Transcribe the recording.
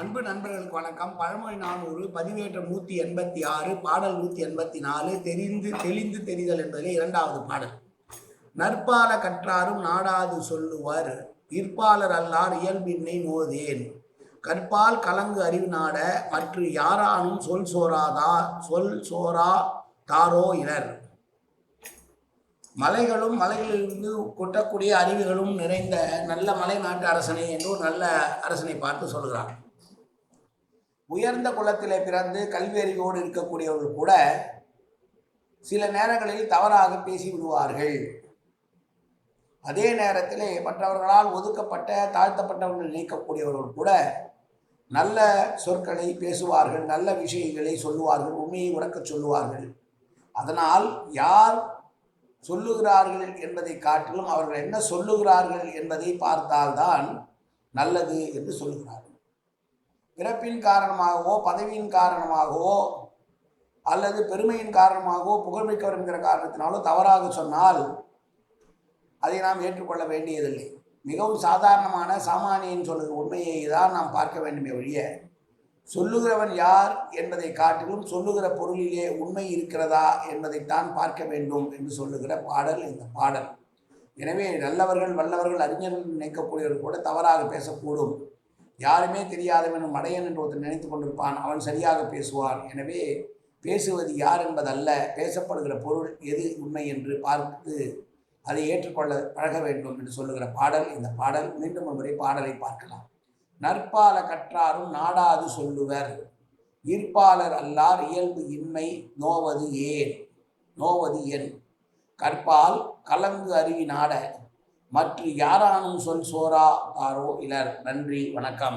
அன்பு நண்பர்களுக்கு வணக்கம். பழமொழி நானூறு பதிவேற்றம் நூற்றி எண்பத்தி ஆறு பாடல் நூற்றி எண்பத்தி நாலு தெரிந்து தெளிந்து தெரிதல் என்பதிலே இரண்டாவது பாடல். நற்பால கற்றாரும் நாடாது சொல்லுவர் பிற்பாலர் அல்லார் இயல்பின்னை நோதேன். கற்பால் கலங்கு அறிவு நாட மற்ற யாரானும் சொல் சோராதா சொல் சோரா தாரோ இனர். மலைகளும் மலைகளிலிருந்து கொட்டக்கூடிய அருவிகளும் நிறைந்த நல்ல மலை நாட்டு அரசனை என்று ஒரு நல்ல அரசனை பார்த்து சொல்கிறான். உயர்ந்த குலத்திலே பிறந்து கல்வி அறிவோடு இருக்கக்கூடியவர்கள் கூட சில நேரங்களில் தவறாக பேசி விடுவார்கள் அதே நேரத்திலே மற்றவர்களால் ஒதுக்கப்பட்ட தாழ்த்தப்பட்டவர்கள் நீக்கக்கூடியவர்கள் கூட நல்ல சொற்களை பேசுவார்கள் நல்ல விஷயங்களை சொல்லுவார்கள் உண்மையை உறக்க சொல்லுவார்கள். அதனால் யார் சொல்லுகிறார்கள் என்பதை காட்டிலும் அவர்கள் என்ன சொல்லுகிறார்கள் என்பதை பார்த்தால்தான் நல்லது என்று சொல்லுகிறார்கள் பிறப்பின் காரணமாகவோ பதவியின் காரணமாகவோ அல்லது பெருமையின் காரணமாகவோ புகழ்மிக்கவர் என்கிற காரணத்தினாலோ தவறாக சொன்னால் அதை நாம் ஏற்றுக்கொள்ள வேண்டியதில்லை. மிகவும் சாதாரணமான சாமானியன் சொல்லுகிற உண்மையை தான் நாம் பார்க்க வேண்டுமே ஒழிய சொல்லுகிறவன் யார் என்பதை காட்டிலும் சொல்லுகிற பொருளிலே உண்மை இருக்கிறதா என்பதைத்தான் பார்க்க வேண்டும் என்று சொல்லுகிற பாடல் இந்த பாடல். எனவே நல்லவர்கள் வல்லவர்கள் அறிஞர்கள் நினைக்கக்கூடியவர்கள் கூட தவறாக பேசக்கூடும். யாருமே தெரியாதவன் மடையன் என்று ஒருத்தர் நினைத்து கொண்டிருப்பான். அவன் சரியாக பேசுவான். எனவே பேசுவது யார் என்பதல்ல. பேசப்படுகிற பொருள் எது உண்மை என்று பார்த்து அதை ஏற்றுக்கொள்ள பழக வேண்டும் என்று சொல்லுகிற பாடல். இந்த பாடல் மீண்டும் ஒரு முறை பாடலை பார்க்கலாம். நற்பால கற்றாரும் நாடாது சொல்லுவர். ஈர்ப்பாளர் அல்லார் இயல்பு இன்மை நோவது ஏன்? நோவது என். கற்பால் கலங்கு அருவி நாட மற்ற யாரானும் சொல் சோரா தாரோ இலர் நன்றி வணக்கம்.